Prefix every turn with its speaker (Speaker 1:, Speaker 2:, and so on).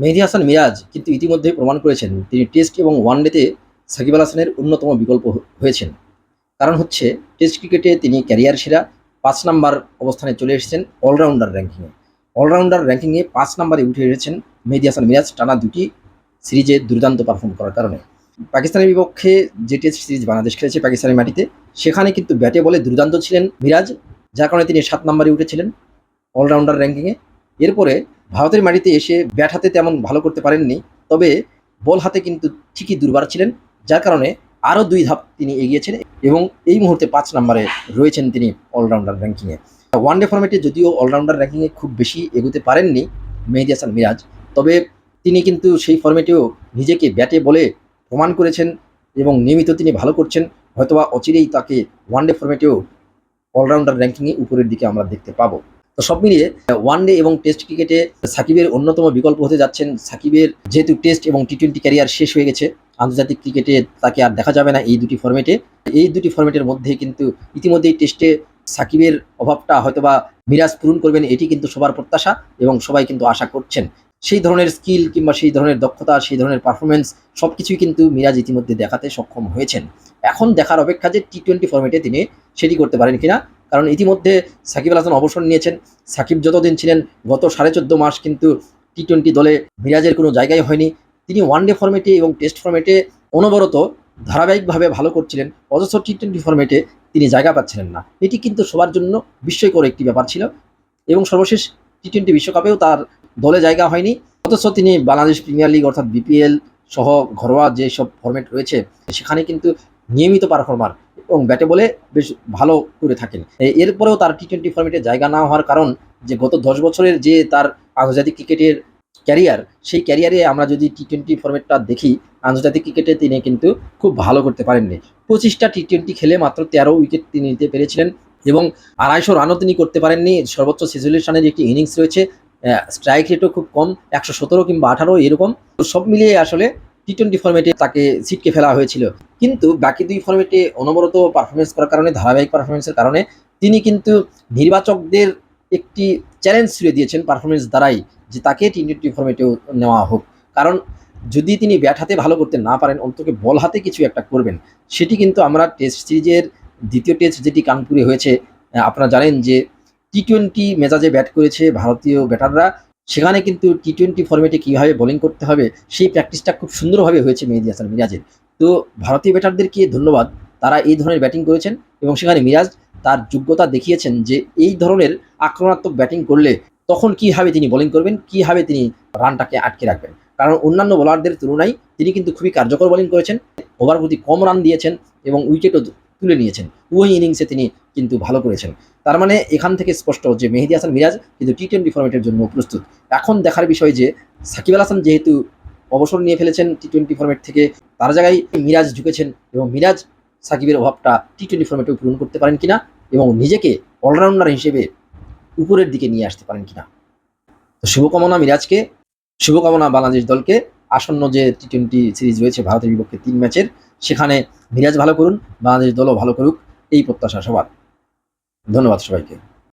Speaker 1: মেহেদি হাসান মিরাজ কিন্তু ইতিমধ্যেই প্রমাণ করেছেন, তিনি টেস্ট এবং ওয়ানডেতে সাকিব আল হাসানের অন্যতম বিকল্প হয়েছেন। কারণ হচ্ছে, টেস্ট ক্রিকেটে তিনি ক্যারিয়ার সেরা পাঁচ নাম্বার অবস্থানে চলে এসেছেন অলরাউন্ডার র্যাঙ্কিংয়ে অলরাউন্ডার র্যাঙ্কিংয়ে পাঁচ নাম্বারে উঠে এসেছেন মেহেদি হাসান মিরাজ টানা দুটি সিরিজে দুর্দান্ত পারফর্ম করার কারণে। পাকিস্তানের বিপক্ষে যে টেস্ট সিরিজ বাংলাদেশ খেলেছে পাকিস্তানের মাটিতে, সেখানে কিন্তু ব্যাটে বলে দুর্দান্ত ছিলেন মিরাজ, যার কারণে তিনি সাত নম্বরে উঠেছিলেন অলরাউন্ডার র্যাঙ্কিংয়ে এরপরে ভারতের মাটিতে এসে ব্যাট হাতে তেমন ভালো করতে পারেননি, তবে বল হাতে কিন্তু ঠিকই দুর্বার ছিলেন, যার কারণে আরও দুই ধাপ তিনি এগিয়েছেন এবং এই মুহূর্তে পাঁচ নম্বরে রয়েছেন তিনি অলরাউন্ডার র্যাঙ্কিংয়ে ওয়ানডে ফর্মেটে যদিও অলরাউন্ডার র্যাঙ্কিংয়ে খুব বেশি এগোতে পারেননি মেহেদি হাসান মিরাজ, তবে তিনি কিন্তু সেই ফর্মেটেও নিজেকে ব্যাটে বলে প্রমাণ করেছেন এবং নিয়মিত তিনি ভালো করছেন, হয়তোবা অচিরেই তাকে ওয়ানডে ফর্মেটেও অলরাউন্ডার র্যাঙ্কিংয়ে উপরের দিকে আমরা দেখতে পাবো। তো সব মিলিয়ে ওয়ান ডে এবং টেস্ট ক্রিকেটে সাকিবের অন্যতম বিকল্প হতে যাচ্ছেন সাকিবের যেহেতু টেস্ট এবং টি টোয়েন্টি ক্যারিয়ার শেষ হয়ে গেছে, আন্তর্জাতিক ক্রিকেটে তাকে আর দেখা যাবে না এই দুটি ফর্মেটে এই দুটি ফর্মেটের মধ্যে কিন্তু ইতিমধ্যেই টেস্টে সাকিবের অভাবটা হয়তোবা মিরাজ পূরণ করবেন, এটি কিন্তু সবার প্রত্যাশা এবং সবাই কিন্তু আশা করছেন। সেই ধরনের স্কিল কিংবা সেই ধরনের দক্ষতা, সেই ধরনের পারফরমেন্স সব কিছুই কিন্তু মিরাজ ইতিমধ্যে দেখাতে সক্ষম হয়েছেন। এখন দেখার অপেক্ষা যে টি টোয়েন্টি ফর্মেটে তিনি সেটি করতে পারেন কিনা, কারণ ইতিমধ্যে সাকিব আল হাসান অবসর নিয়েছেন। সাকিব যতদিন ছিলেন, গত সাড়ে চোদ্দ মাস কিন্তু টি টোয়েন্টি দলে মিরাজের কোনো জায়গায় হয়নি। তিনি ওয়ানডে ফর্মেটে এবং টেস্ট ফর্মেটে অনবরত ধারাবাহিকভাবে ভালো করছিলেন, অথচ টি টোয়েন্টি ফর্মেটে তিনি জায়গা পাচ্ছিলেন না। এটি কিন্তু সবার জন্য বিস্ময়কর একটি ব্যাপার ছিল এবং সর্বশেষ টি টোয়েন্টি বিশ্বকাপেও তার দলে জায়গা হয়নি। অথচ তিনি বাংলাদেশ প্রিমিয়ার লিগ অর্থাৎ বিপিএল সহ ঘরোয়া যেসব ফর্মেট রয়েছে, সেখানে কিন্তু নিয়মিত পারফর্মার এবং ব্যাটে বলে বেশ ভালো করে থাকেন। এরপরেও তার টি টোয়েন্টি ফর্মেটে জায়গা না হওয়ার কারণ যে গত দশ বছরের যে তার আন্তর্জাতিক ক্রিকেটের ক্যারিয়ার সেই ক্যারিয়ারে আমরা যদি টি টোয়েন্টি ফর্মেটটা দেখি, আন্তর্জাতিক ক্রিকেটে তিনি কিন্তু খুব ভালো করতে পারেননি। পঁচিশটা টি টোয়েন্টি খেলে মাত্র তেরো উইকেট তিনি নিতে পেরেছিলেন এবং আড়াইশো রানও তিনি করতে পারেননি। সর্বোচ্চ ছেচল্লিশ রানের একটি ইনিংস রয়েছে স্ট্রাইক রেটও খুব কম, একশো সতেরো কিংবা আঠারো, এরকম। সব মিলিয়ে আসলে টি টোয়েন্টি ফর্মেটে তাকে ছিটকে ফেলা হয়েছিল। কিন্তু বাকি দুই ফর্মেটে অনবরত পারফরমেন্স করার কারণে, ধারাবাহিক পারফরমেন্সের কারণে, তিনি কিন্তু নির্বাচকদের একটি চ্যালেঞ্জ ছুড়ে দিয়েছেন পারফরমেন্স দ্বারাই, যে তাকে টি টোয়েন্টি ফর্মেটেও নেওয়া হোক। কারণ যদি তিনি ব্যাট হাতে ভালো করতে না পারেন অন্তত বল হাতে কিছু একটা করবেন। সেটি কিন্তু আমরা টেস্ট সিরিজের দ্বিতীয় টেস্ট যেটি কানপুরে হয়েছে আপনারা জানেন যে টি টোয়েন্টি মেজাজে ব্যাট করেছে ভারতীয় ব্যাটাররা। সেখানে কিন্তু টি টোয়েন্টি ফর্মেটে কীভাবে বোলিং করতে হবে, সেই প্র্যাকটিসটা খুব সুন্দরভাবে হয়েছে মেহেদি হাসান মিরাজের। তো ভারতীয় ব্যাটারদেরকে ধন্যবাদ, তারা এই ধরনের ব্যাটিং করেছেন এবং সেখানে মিরাজ তার যোগ্যতা দেখিয়েছেন যে এই ধরনের আক্রমণাত্মক ব্যাটিং করলে তখন কীভাবে তিনি বোলিং করবেন, কীভাবে তিনি রানটাকে আটকে রাখবেন। কারণ অন্যান্য বোলারদের তুলনায় তিনি কিন্তু খুবই কার্যকর বোলিং করেছেন ওভার প্রতি কম রান দিয়েছেন এবং উইকেটও তুলে নিয়েছেন। উভয় ইনিংসে তিনি কিন্তু ভালো করেছেন। তার মানে এখান থেকে স্পষ্ট যে মেহেদি হাসান মিরাজ কিন্তু টি টোয়েন্টি ফর্মেটের জন্য প্রস্তুত। এখন দেখার বিষয় যে সাকিব আল হাসান যেহেতু অবসর নিয়ে ফেলেছেন টি টোয়েন্টি ফর্মেট থেকে, তার জায়গায় মিরাজ ঢুকেছেন এবং মিরাজ সাকিবের অভাবটা টি টোয়েন্টি ফর্মেটেও পূরণ করতে পারেন কিনা এবং নিজেকে অলরাউন্ডার হিসেবে উপরের দিকে নিয়ে আসতে পারেন কিনা। তো শুভকামনা মিরাজকে, শুভকামনা বাংলাদেশ দলকে আসন্ন যে টি টোয়েন্টি সিরিজ রয়েছে ভারতের বিপক্ষে তিন ম্যাচের, সেখানে মিরাজ ভালো করুন, বাংলাদেশ দলও ভালো করুক, এই প্রত্যাশা সবার। ধন্যবাদ সবাইকে।